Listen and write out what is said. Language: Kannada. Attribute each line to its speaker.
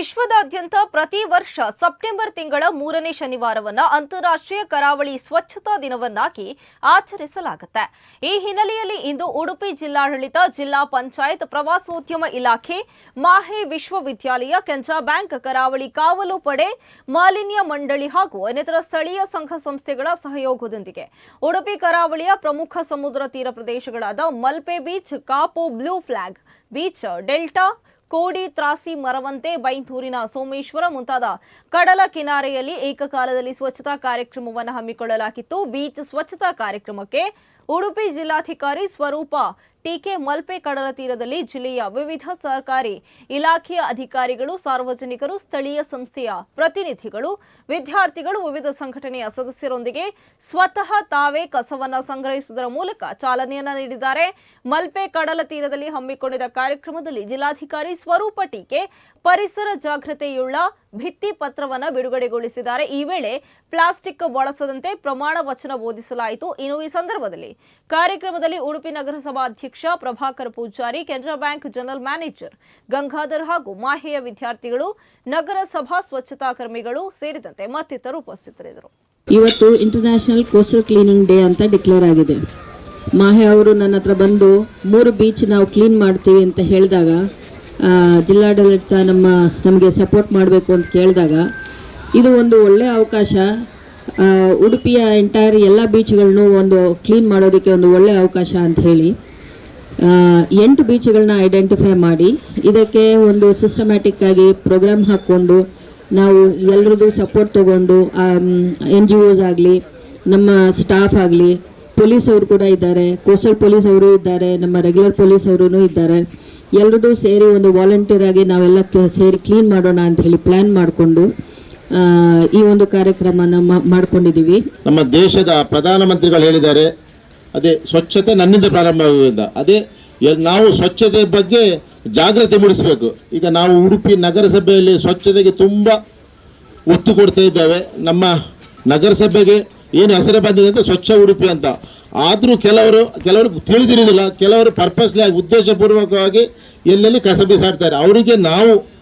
Speaker 1: ವಿಶ್ವದಾದ್ಯಂತ ಪ್ರತಿ ವರ್ಷ ಸೆಪ್ಟೆಂಬರ್ ತಿಂಗಳ ಮೂರನೇ ಶನಿವಾರವನ್ನ ಅಂತಾರಾಷ್ಟ್ರೀಯ ಕರಾವಳಿ ಸ್ವಚ್ಛತಾ ದಿನವನ್ನಾಗಿ ಆಚರಿಸಲಾಗುತ್ತೆ. ಈ ಹಿನ್ನೆಲೆಯಲ್ಲಿ ಇಂದು ಉಡುಪಿ ಜಿಲ್ಲಾಡಳಿತ, ಜಿಲ್ಲಾ ಪಂಚಾಯತ್, ಪ್ರವಾಸೋದ್ಯಮ ಇಲಾಖೆ, ಮಾಹೆ ವಿಶ್ವವಿದ್ಯಾಲಯ, ಕೆನರಾ ಬ್ಯಾಂಕ್, ಕರಾವಳಿ ಕಾವಲು ಪಡೆ, ಮಾಲಿನ್ಯ ಮಂಡಳಿ ಹಾಗೂ ಇನ್ನಿತರ ಸ್ಥಳೀಯ ಸಂಘ ಸಂಸ್ಥೆಗಳ ಸಹಯೋಗದೊಂದಿಗೆ ಉಡುಪಿ ಕರಾವಳಿಯ ಪ್ರಮುಖ ಸಮುದ್ರ ತೀರ ಪ್ರದೇಶಗಳಾದ Malpe beach, Kapu blue flag beach, delta Kodi Trasi Maravanthe ಬೈಂದೂರಿನ Someshwara ಮುಂತಾದ ಕಡಲ ಕಿನಾರೆಯಲ್ಲಿ ಏಕಕಾಲದಲ್ಲಿ ಸ್ವಚ್ಛತಾ ಕಾರ್ಯಕ್ರಮವನ್ನು ಹಮ್ಮಿಕೊಳ್ಳಲಾಗಿತ್ತು. ಬೀಚ್ ಸ್ವಚ್ಛತಾ ಕಾರ್ಯಕ್ರಮಕ್ಕೆ ಉಡುಪಿ ಜಿಲ್ಲಾಧಿಕಾರಿ ಸ್ವರೂಪ ಟಿಕೆ ಮಲ್ಪೆ ಕಡಲ ತೀರದಲ್ಲಿ ಜಿಲ್ಲೆಯ ವಿವಿಧ ಸರ್ಕಾರಿ ಇಲಾಖೆಯ ಅಧಿಕಾರಿಗಳು, ಸಾರ್ವಜನಿಕರು, ಸ್ಥಳೀಯ ಸಂಸ್ಥೆಯ ಪ್ರತಿನಿಧಿಗಳು, ವಿದ್ಯಾರ್ಥಿಗಳು, ವಿವಿಧ ಸಂಘಟನೆಯ ಸದಸ್ಯರೊಂದಿಗೆ ಸ್ವತಃ ತಾವೇ ಕಸವನ್ನು ಸಂಗ್ರಹಿಸುವುದರ ಮೂಲಕ ಚಾಲನೆಯನ್ನ ನೀಡಿದ್ದಾರೆ. ಮಲ್ಪೆ ಕಡಲ ತೀರದಲ್ಲಿ ಹಮ್ಮಿಕೊಂಡಿದ್ದ ಕಾರ್ಯಕ್ರಮದಲ್ಲಿ ಜಿಲ್ಲಾಧಿಕಾರಿ ಸ್ವರೂಪ ಟೀಕೆ, ಪರಿಸರ ಜಾಗೃತೆಯುಳ್ಳ ಭಿತ್ತಿ ಪತ್ರವನ್ನು ಬಿಡುಗಡೆಗೊಳಿಸಿದ್ದಾರೆ. ಈ ವೇಳೆ ಪ್ಲಾಸ್ಟಿಕ್ ಬಳಸದಂತೆ ಪ್ರಮಾಣ ವಚನ ಬೋಧಿಸಲಾಯಿತು. ಇನ್ನು ಈ ಸಂದರ್ಭದಲ್ಲಿ ಕಾರ್ಯಕ್ರಮದಲ್ಲಿ ಉಡುಪಿ ನಗರಸಭಾ ಅಧ್ಯಕ್ಷ Prabhakar Poojary, Canara bank general manager Gangadhar ಹಾಗೂ ಮಾಹೆಯ ವಿದ್ಯಾರ್ಥಿಗಳು, ನಗರಸಭಾ ಸ್ವಚ್ಛತಾ ಕರ್ಮಿಗಳು ಸೇರಿದಂತೆ ಮತ್ತಿತರರು ಉಪಸ್ಥಿತರಿದ್ದರು.
Speaker 2: ಇವತ್ತು ಇಂಟರ್ನ್ಯಾಷನಲ್ ಕೋಸ್ಟಲ್ ಕ್ಲೀನಿಂಗ್ ಡೇ ಅಂತ ಡಿಕ್ಲೇರ್ ಆಗಿದೆ. ಮಾಹೆ ಅವರು ನನ್ನ ಹತ್ರ ಬಂದು ಮೂರು ಬೀಚ್ ನಾವು ಕ್ಲೀನ್ ಮಾಡ್ತೀವಿ ಅಂತ ಹೇಳಿದಾಗ ಜಿಲ್ಲಾಡಳಿತ ನಮ್ಮ, ನಮಗೆ ಸಪೋರ್ಟ್ ಮಾಡಬೇಕು ಅಂತ ಕೇಳಿದಾಗ, ಇದು ಒಂದು ಒಳ್ಳೆಯ ಅವಕಾಶ. ಉಡುಪಿಯ ಎಂಟೈರ್ ಎಲ್ಲ ಬೀಚ್ಗಳನ್ನು ಒಂದು ಕ್ಲೀನ್ ಮಾಡೋದಕ್ಕೆ ಒಂದು ಒಳ್ಳೆಯ ಅವಕಾಶ ಅಂತ ಹೇಳಿ ಎಂಟು ಬೀಚ್ಗಳನ್ನ ಐಡೆಂಟಿಫೈ ಮಾಡಿ, ಇದಕ್ಕೆ ಒಂದು ಸಿಸ್ಟಮ್ಯಾಟಿಕ್ ಆಗಿ ಪ್ರೋಗ್ರಾಮ್ ಹಾಕ್ಕೊಂಡು, ನಾವು ಎಲ್ರದ್ದು ಸಪೋರ್ಟ್ ತಗೊಂಡು ಎನ್ ಜಿ ಒಸ್ ಆಗಲಿ, ನಮ್ಮ ಸ್ಟಾಫ್ ಆಗಲಿ ಪೊಲೀಸ್ ಅವರು ಕೂಡ ಇದ್ದಾರೆ ಕೋಸ್ಟಲ್ ಪೊಲೀಸ್ ಅವರು ಇದ್ದಾರೆ, ನಮ್ಮ ರೆಗ್ಯುಲರ್ ಪೊಲೀಸ್ ಅವರು ಇದ್ದಾರೆ. ಎಲ್ರದ್ದು ಸೇರಿ ಒಂದು ವಾಲಂಟಿಯರ್ ಆಗಿ ನಾವೆಲ್ಲ ಸೇರಿ ಕ್ಲೀನ್ ಮಾಡೋಣ ಅಂತ ಹೇಳಿ ಪ್ಲಾನ್ ಮಾಡಿಕೊಂಡು ಈ ಒಂದು ಕಾರ್ಯಕ್ರಮನ ಮಾಡ್ಕೊಂಡಿದ್ದೀವಿ.
Speaker 3: ನಮ್ಮ ದೇಶದ ಪ್ರಧಾನಮಂತ್ರಿಗಳು ಹೇಳಿದ್ದಾರೆ, ಅದೇ ಸ್ವಚ್ಛತೆ ನನ್ನಿಂದ ಪ್ರಾರಂಭವಾಗುವುದರಿಂದ ಅದೇ ನಾವು ಸ್ವಚ್ಛತೆ ಬಗ್ಗೆ ಜಾಗೃತಿ ಮೂಡಿಸಬೇಕು. ಈಗ ನಾವು ಉಡುಪಿ ನಗರಸಭೆಯಲ್ಲಿ ಸ್ವಚ್ಛತೆಗೆ ತುಂಬ ಒತ್ತು ಕೊಡ್ತಾ ಇದ್ದೇವೆ. ನಮ್ಮ ನಗರಸಭೆಗೆ ಏನು ಹೆಸರು ಬಂದಿದೆ ಅಂತ ಸ್ವಚ್ಛ ಉಡುಪಿ ಅಂತ. ಆದರೂ ಕೆಲವರು ಕೆಲವರು ತಿಳಿದಿರುವುದಿಲ್ಲ ಕೆಲವರು ಪರ್ಪಸ್ಲಿ ಉದ್ದೇಶಪೂರ್ವಕವಾಗಿ ಎಲ್ಲೆಲ್ಲಿ ಕಸ ಬಿಸಾಡ್ತಾರೆ ಅವರಿಗೆ ನಾವು